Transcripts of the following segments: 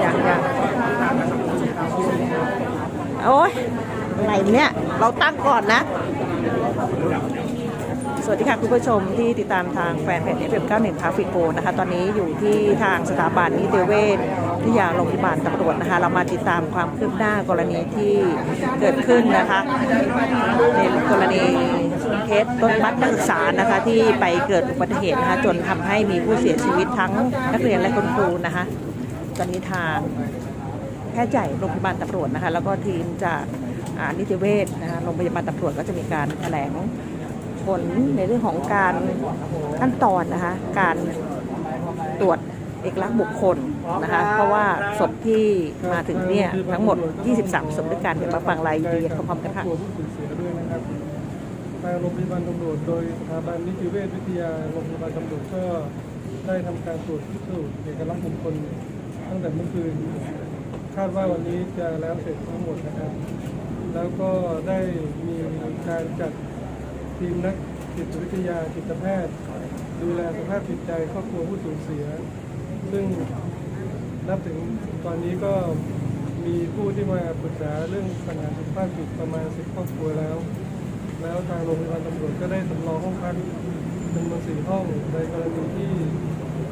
อยางอยางโอ้ยอะไรเนี่ย เราตั้งก่อนนะ สวัสดีค่ะคุณผู้ชมที่ติดตามทางแฟนเพจ FM91 ทราฟิโกนะคะ ตอนนี้อยู่ที่ทางสถาบันนิติเวชวิทยาโรงพยาบาลตำรวจนะคะ เรามาติดตามความคืบหน้ากรณีที่เกิดขึ้นนะคะในกรณีเคสต้นบัสนักศึกษานะคะที่ไปเกิดอุบัติเหตุนะคะจนทำให้มีผู้เสียชีวิตทั้งนักเรียนและคุณครูนะคะ ตอนนี้ทางแพทย์ใหญ่โรงพยาบาลตำรวจนะคะ แล้วก็ทีมจากนิติเวชนะคะโรงพยาบาลตำรวจก็จะมีการแถลงผลในเรื่องของการขั้นตอนนะคะ การตรวจเอกลักษณ์บุคคลนะคะ เพราะว่าศพที่มาถึงเนี่ยทั้งหมด 23ศพด้วยกันเดี๋ยวมาฟังรายละเอียดพร้อมๆกันค่ะทางโรงพยาบาลตำรวจโดยสถาบันนิติเวชวิทยาโรงพยาบาลตำรวจก็ได้ทำการตรวจพิสูจน์เอกลักษณ์บุคคล ตั้งแต่เมื่อคืน คาดว่าวันนี้จะแล้วเสร็จทั้งหมดนะครับ แล้วก็ได้มีการจัดทีมนักจิตวิทยาจิตแพทย์ ดูแลสภาพจิตใจครอบครัวผู้สูญเสีย ซึ่งนับถึงตอนนี้ก็มีผู้ที่มาปรึกษาเรื่องปัญหาสุขภาพจิตประมาณสิบครอบครัวแล้ว แล้วทางโรงพยาบาลตำรวจก็ได้สำรองห้องพักจำนวนสี่ห้องในกรณีที่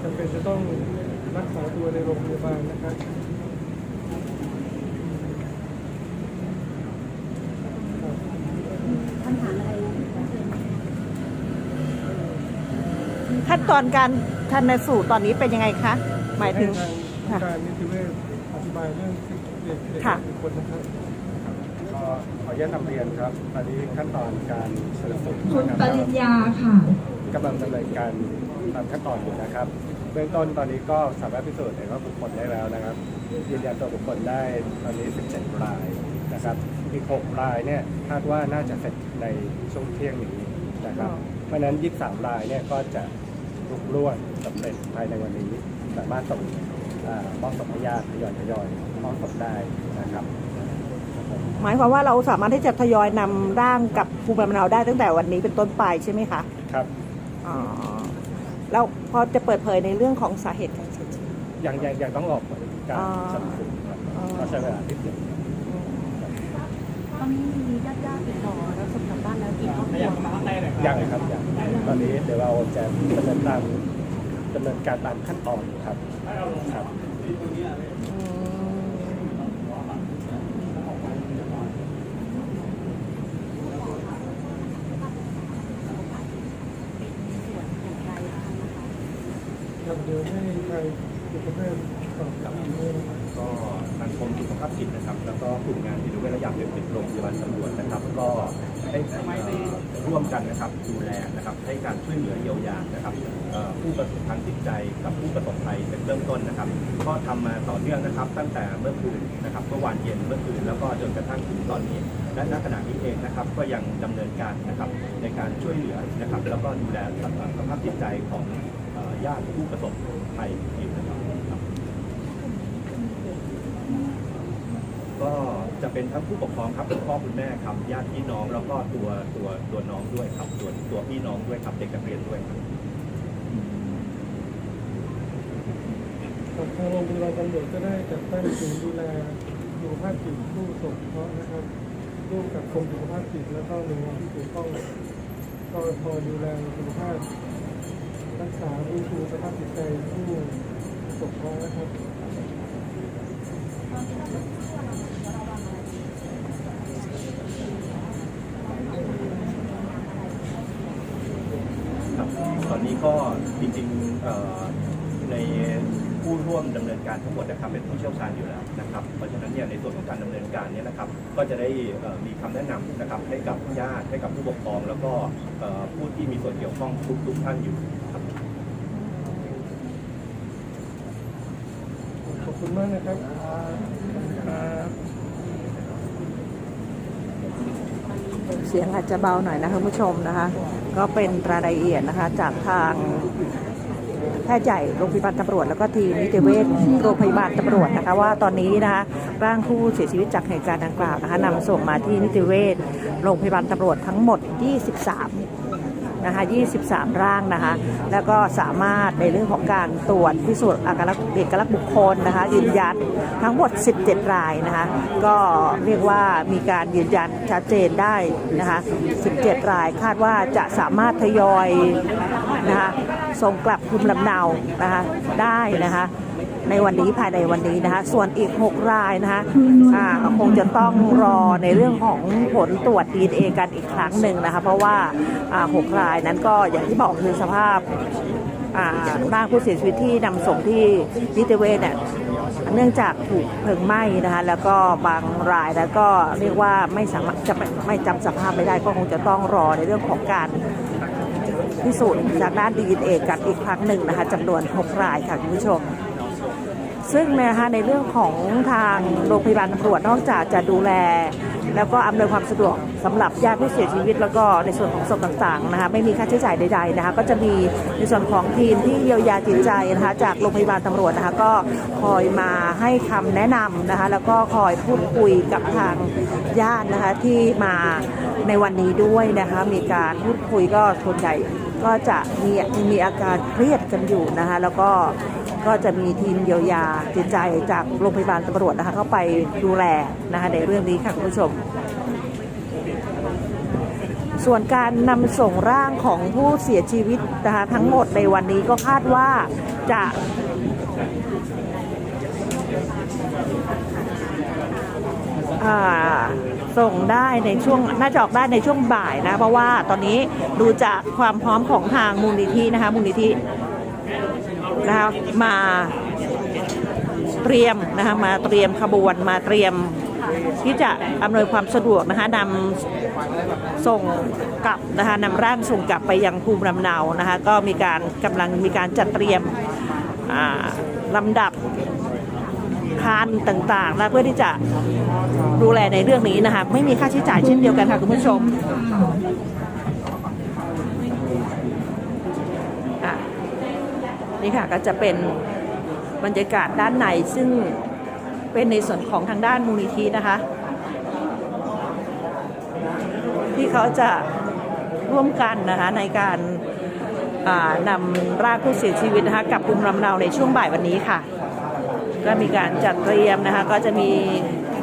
จำเป็นจะต้อง รักษาตัวในโรงพยาบาลนะครับขั้นตอนการทันสูตรตอนนี้เป็นยังไงคะ หมายถึงให้ทางค่ะการนิติเวชอธิบายเรื่องเด็กเด็กค่ะทุกคนนะครับก็ขออนุญาตนำเรียนครับ ตอนนี้ขั้นตอนการสรุปคุณปริญญาค่ะกำลังดำเนินการ ตามขั้นตอนอยู่นะครับ เบื้องต้นตอนนี้ก็สามารถพิสูจน์เห็นว่าบุคคลได้แล้วนะครับยืนยันตัวบุคคลได้ตอนนี้ 17 รายนะครับอีก6รายเนี่ยคาดว่าน่าจะเสร็จในช่วงเที่ยงนี้นะครับ เพราะฉะนั้น 23 รายเนี่ยก็จะลุกล่วงสำเร็จภายในวันนี้ สามารถส่งเอ่อมอบศพให้ญาติทยอยทยอยมอบศพได้นะครับหมายความว่าเราสามารถที่จะทยอยนำร่างกับภูมิลำเนาได้ตั้งแต่วันนี้เป็นต้นไปใช่ไหมคะ ครับอ๋อ แล้วพอจะเปิดเผยในเรื่องของสาเหตุการเสียชีวิต ยังยังยังต้องรอผลการอ๋อชันสูตรครับอ๋อ ก็ใช้เวลานิดหนึ่งตอนนี้มีญาติญาติๆติดต่อแล้วส่งกลับบ้านแล้วกี่ครอบครัวยังครับยังตอนนี้เดี๋ยวเราจะดำเนินตามดำเนินการตามขั้นตอนอยู่ครับครับ อืม ครับเดี๋ยวให้ทางจิตแพทย์ตอบคำถาด้วยนะครับ ก็ทางกรมสุขภาพจิตนะครับ แล้วก็กลุ่มงานที่ดูแลระยะเป็นเป็นโรงพยาบาลตำรวจนะครับ ก็ได้เอ่อร่วมกันนะครับดูแลนะครับให้การช่วยเหลือเยียวยานะครับเอ่อผู้ประสบทางจิตใจกับผู้ประสบภัยเป็นเริ่มต้นนะครับ ก็ทำมาต่อเนื่องนะครับ ตั้งแต่เมื่อคืนนะครับเมื่อวานเย็นเมื่อคืนแล้วก็จนกระทั่งถึงตอนนี้ และณขณะนี้เองนะครับก็ยังดำเนินการนะครับในการช่วยเหลือนะครับ แล้วก็ดูแลสภาพจิตใจของ เอ่อญาติผู้ประสบ ภัยอยู่นะครับก็จะเป็นทั้งผู้ปกครองครับคุณพ่อคุณแม่ครับญาติพี่น้องแล้วก็ตัวตัวตัวน้องด้วยครับตัวตัวพี่น้องด้วยครับเด็กนักเรียนด้วยครับทางโรงพยาบาลตำรวจก็ได้จัดตั้งศูนย์ดูแลสุขภาพจิตผู้สงเคราะห์นะครับร่วมกับกรมสุขภาพจิตแล้วก็หน่วยงานที่เกี่ยวข้องก็คอยดูแลสุขภาพ รักษาฟื้นฟูสภาพจิตใจผู้สงเคราะห์นะครับครับตอนนี้ก็จริงๆในผู้ร่วมดำเนินการทั้งหมดนะครับเป็นผู้เชี่ยวชาญอยู่แล้วนะครับเพราะฉะนั้นเนี่ยในส่วนของการดำเนินการเนี้นะครับก็จะได้มีคำแนะนำนะครับให้กับญาติให้กับผู้ปกครอง แล้วก็ผู้ที่มีส่วนเกี่ยวข้องทุกๆท่านอยู่ คุณมากนะครับเสียงอาจจะเบาหน่อยนะคะผู้ชมนะคะ ก็เป็นรายละเอียดนะคะจากทางแพทย์ใหญ่โรงพยาบาลตำรวจแล้วก็ทีมนิติเวชโรงพยาบาลตำรวจนะคะว่าตอนนี้นะคะร่างผู้เสียชีวิตจากเหตุการณ์ดังกล่าวนะคะนำส่งมาที่นิติเวชโรงพยาบาลตำรวจทั้งหมด 23 นะคะ23 ร่างนะคะ แล้วก็สามารถในเรื่องของการตรวจพิสูจน์อัตลักษณ์เอกลักษณ์บุคคลนะคะ ยืนยันทั้งหมด 17 รายนะคะ ก็เรียกว่ามีการยืนยันชัดเจนได้นะคะ 17 รายคาดว่าจะสามารถทยอยนะคะส่งกลับภูมิลำเนานะคะได้นะคะ ในวันนี้ภายในวันนี้นะคะ ส่วนอีก 6 รายนะคะอ่าคงจะต้องรอในเรื่องของผลตรวจ DNA กันอีกครั้งหนึ่งนะคะ เพราะว่าอ่า6รายนั้นก็อย่างที่บอกคือสภาพอ่าร่างผู้เสียชีวิตที่นำส่งที่นิติเวชเนี่ยเนื่องจากถูกเพลิงไหม้นะคะ แล้วก็บางรายแล้วก็เรียกว่าไม่สามารถจะไม่ไม่จำสภาพไม่ได้ก็คงจะต้องรอในเรื่องของการพิสูจน์จากด้าน DNA กันอีกครั้งหนึ่งนะคะจำนวน 6 รายค่ะคุณผู้ชม ซึ่งนะคะในเรื่องของทางโรงพยาบาลตำรวจนอกจากจะดูแล แล้วก็อำนวยความสะดวกสำหรับญาติผู้เสียชีวิต แล้วก็ในส่วนของศพต่างๆนะคะไม่มีค่าใช้จ่ายใดๆนะคะก็จะมีในส่วนของทีมที่เยียวยาจิตใจนะคะจากโรงพยาบาลตำรวจนะคะก็คอยมาให้คำแนะนำนะคะแล้วก็คอยพูดคุยกับทางญาตินะคะที่มาในวันนี้ด้วยนะคะมีการพูดคุยก็ส่วนใหญ่ก็จะมีมีอาการเครียดกันอยู่นะคะแล้วก็ ก็จะมีทีมเยียวยาจิตใจจากโรงพยาบาลตำรวจนะคะเข้าไปดูแลนะคะในเรื่องนี้ค่ะคุณผู้ชม ส่วนการนำส่งร่างของผู้เสียชีวิตนะคะทั้งหมดในวันนี้ก็คาดว่าจะส่งได้ในช่วงน่าจะออกได้ในช่วงบ่ายนะ เพราะว่าตอนนี้ดูจากความพร้อมของทางมูลนิธินะคะมูลนิธิ นะคะมาเตรียมนะคะมาเตรียมขบวนมาเตรียมที่จะอำนวยความสะดวกนะคะนำส่งกลับนะคะนำร่างส่งกลับไปยังภูมิลำเนานะคะก็มีการกำลังมีการจัดเตรียมลำดับคานต่างๆนะเพื่อที่จะดูแลในเรื่องนี้นะคะไม่มีค่าใช้จ่ายเช่นเดียวกันค่ะคุณผู้ชมอะ นี่ค่ะก็จะเป็นบรรยากาศด้านในซึ่งเป็นในส่วนของทางด้านมูลนิธินะคะ ที่เขาจะร่วมกันนะคะในการนำร่างผู้เสียชีวิตนะคะกลับภูมิลำเนาในช่วงบ่ายวันนี้ค่ะ ก็มีการจัดเตรียมนะคะก็จะมี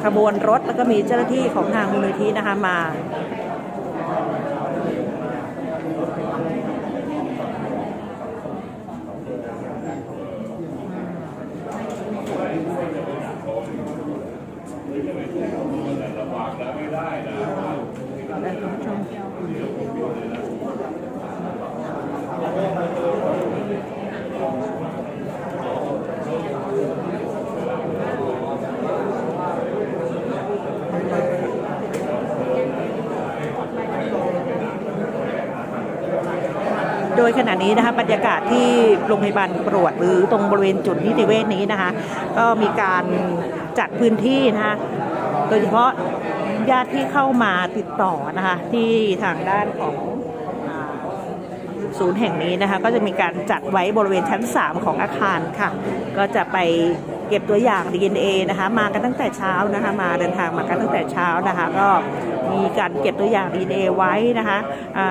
ขบวนรถแล้วก็มีเจ้าหน้าที่ของทางมูลนิธินะคะมา ดยขณะนี้นะคะบรรยากาศที่โรงพยาบาลตรวจหรือตรงบริเวณจุดนิติเวชนี้นะคะ ก็มีการจัดพื้นที่นะคะโดยเฉพาะญาติที่เข้ามาติดต่อนะคะที่ทางด้านของศูนย์แห่งนี้นะคะก็จะมีการจัดไว้บริเวณชั้น 3 ของอาคารค่ะ ก็จะไป เก็บตัวอย่าง DNA นะคะ มากันตั้งแต่เช้านะคะ มาเดินทางมากันตั้งแต่เช้านะคะ ก็มีการเก็บตัวอย่าง DNA ไว้นะคะ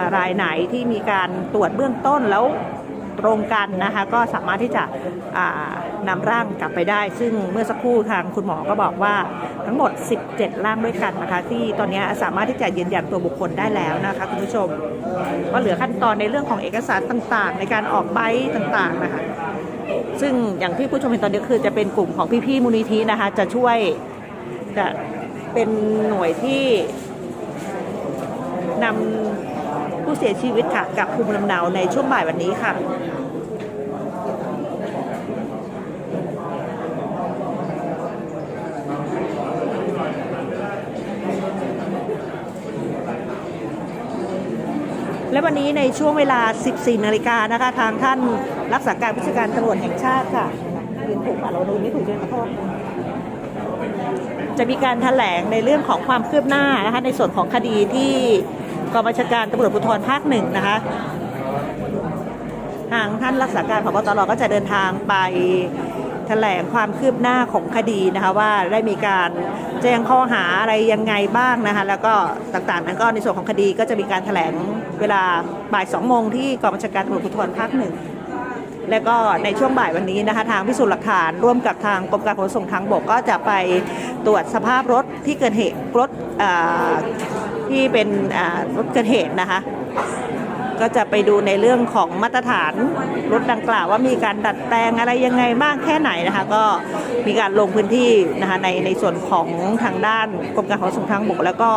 ะรายไหนที่มีการตรวจเบื้องต้นแล้ว ตรงกันนะคะ ก็สามารถที่จะอ่านำร่างกลับไปได้ ซึ่งเมื่อสักครู่ทางคุณหมอก็บอกว่าทั้งหมด 17 ร่างด้วยกันนะคะ ที่ตอนนี้สามารถที่จะยืนยันตัวบุคคลได้แล้วนะคะคุณผู้ชมก็เหลือขั้นตอนในเรื่องของเอกสารต่างๆ ในการออกใบต่างๆนะคะซึ่งอย่างที่ผู้ชมเห็นตอนนี้คือจะเป็นกลุ่มของพี่ๆมูลนิธินะคะ จะช่วยจะเป็นหน่วยที่นำผู้เสียชีวิตค่ะกลับภูมิลำเนาในช่วงบ่ายวันนี้ค่ะ และวันนี้ในช่วงเวลา 14 นาฬิกานะคะ ทางท่านรักษาการผู้จัดการตำรวจแห่งชาติค่ะยืนถูกอะเราดูไม่ถูกเลยขอโทษจะมีการแถลงในเรื่องของความคืบหน้านะคะในส่วนของคดีที่กองบัญชาการตำรวจภูธรภาคหนึ่งนะคะทางท่านรักษาการพบตรก็จะเดินทางไป ถลงความคืบหน้าของคดีนะคะว่าได้มีการแจ้งข้อหาอะไรยังไงบ้างนะคะแล้วก็ต่างๆนั้นก็ในส่วนของคดีก็จะมีการแถลงเวลาบ่าย2โมงที่กองบัญชาการตำรวจภูธรภาคหนึ่งและก็ในช่วงบ่ายวันนี้นะคะทางพิสูจน์หลักฐานร่วมกับทางกรมการขนส่งทางบกก็จะไปตรวจสภาพรถที่เกิดเหตุรถอ่าที่เป็นอ่ารถเกิดเหตุนะคะ ก็จะไปดูในเรื่องของมาตรฐานรถดังกล่าวว่ามีการดัดแปลงอะไรยังไงมากแค่ไหนนะคะ ก็มีการลงพื้นที่นะคะในในส่วนของทางด้านกรมการขนส่งทางบก แล้วก็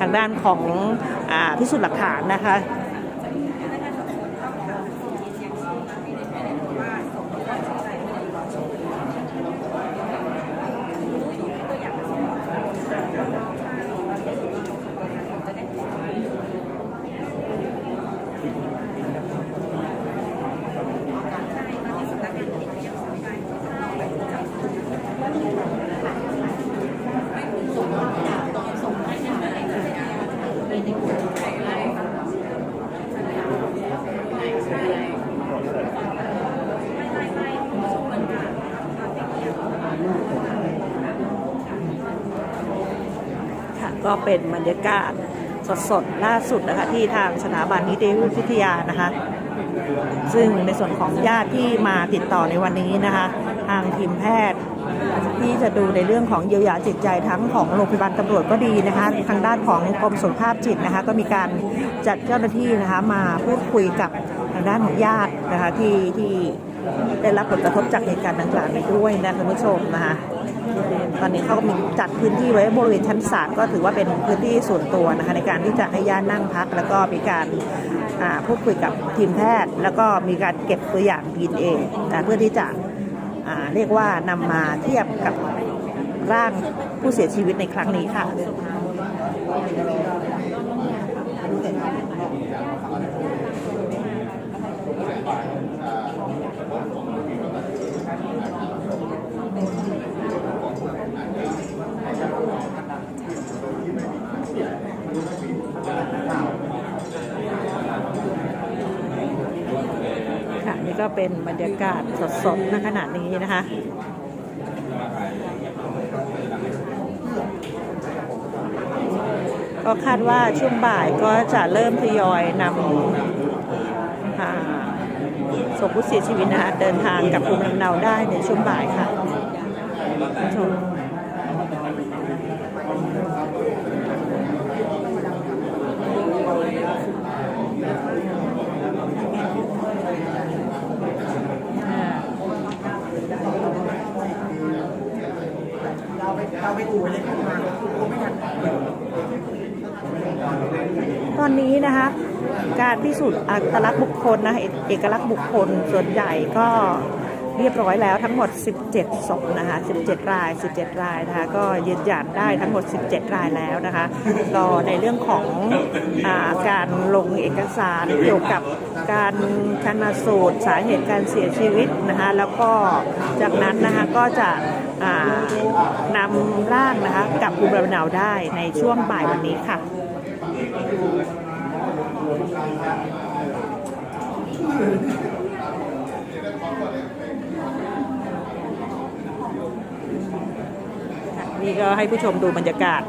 ทางด้านของอพิสูจน์หลักฐานนะคะ ก็เป็นบรรยากาศสดๆล่าสุดนะคะที่ทางสถาบันนิติวิทยานะคะ ซึ่งในส่วนของญาติที่มาติดต่อในวันนี้นะคะ ทางทีมแพทย์ ที่จะดูในเรื่องของเยียวยาจิตใจทั้งของโรงพยาบาลตำรวจก็ดีนะคะ ทางด้านของกรมสุขภาพจิตนะคะ ก็มีการจัดเจ้าหน้าที่นะคะมาพูดคุยกับทางด้านของญาตินะคะที่ที่ได้รับผลกระทบจากเหตุการณ์ดังกล่าวนี้ด้วยนะคุณผู้ชมนะคะ ตอนนี้เขาก็มีจัดพื้นที่ไว้บริเวณชั้นศาลก็ถือว่าเป็นพื้นที่ส่วนตัวนะคะในการที่จะให้ญาตินั่งพัก แล้วก็มีการพูดคุยกับทีมแพทย์ แล้วก็มีการเก็บตัวอย่างดีเอนะเพื่อที่จะเรียกว่านำมาเทียบกับร่างผู้เสียชีวิตในครั้งนี้ค่ะ ก็เป็นบรรยากาศสดๆณขณะนี้นะคะก็คาดว่าช่วงบ่ายก็จะเริ่มทยอยนำอ่าศพผู้เสียชีวิตนะคะเดินทางกับภูมิลำเนาได้ในช่วงบ่ายค่ะชมอ่า ตอนนี้นะคะ การพิสูจน์อัตลักษณ์บุคคลนะคะเอกลักษณ์บุคคลส่วนใหญ่ก็เรียบร้อยแล้วทั้งหมด 17ศพนะคะ 17 ราย 17 รายนะคะ ก็ยืนยันได้ทั้งหมด 17 รายแล้วนะคะก็ในเรื่องของอาการลงเอกสารเกี่ยวกับการชันสูตรสาเหตุการเสียชีวิตนะคะ แล้วก็จากนั้นนะคะก็จะนำร่างนะคะกลับภูมิลำเนาได้ในช่วงบ่ายวันนี้ค่ะ นี่ก็ให้ผู้ชมดูบรรยากาศ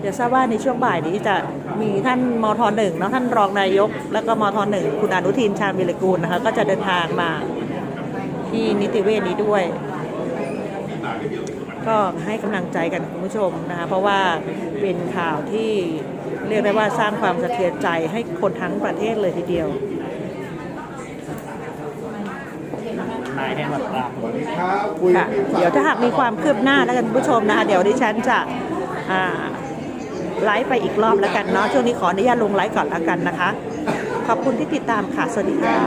เดี๋ยวทราบว่าในช่วงบ่ายนี้จะมีท่านมทหนึ่งเนาะท่านรองนายก แล้วก็มทหนึ่งคุณอนุทินชาญวิรกูลนะคะ ก็จะเดินทางมาที่นิติเวชนี้ด้วย ก็ให้กำลังใจกันคุณผู้ชมนะคะเพราะว่าเป็นข่าวที่ เรียกได้ว่าสร้างความสะเทือนใจให้คนทั้งประเทศเลยทีเดียวค่ะเดี๋ยวถ้าหากมีความคืบหน้าแล้วกันผู้ชมนะคะเดี๋ยวดิฉันจะไลฟ์ไปอีกรอบแล้วกันเนาะช่วงนี้ขออนุญาตลงไลฟ์ก่อนแล้วกันนะคะ ขอบคุณที่ติดตามค่ะ สวัสดีค่ะ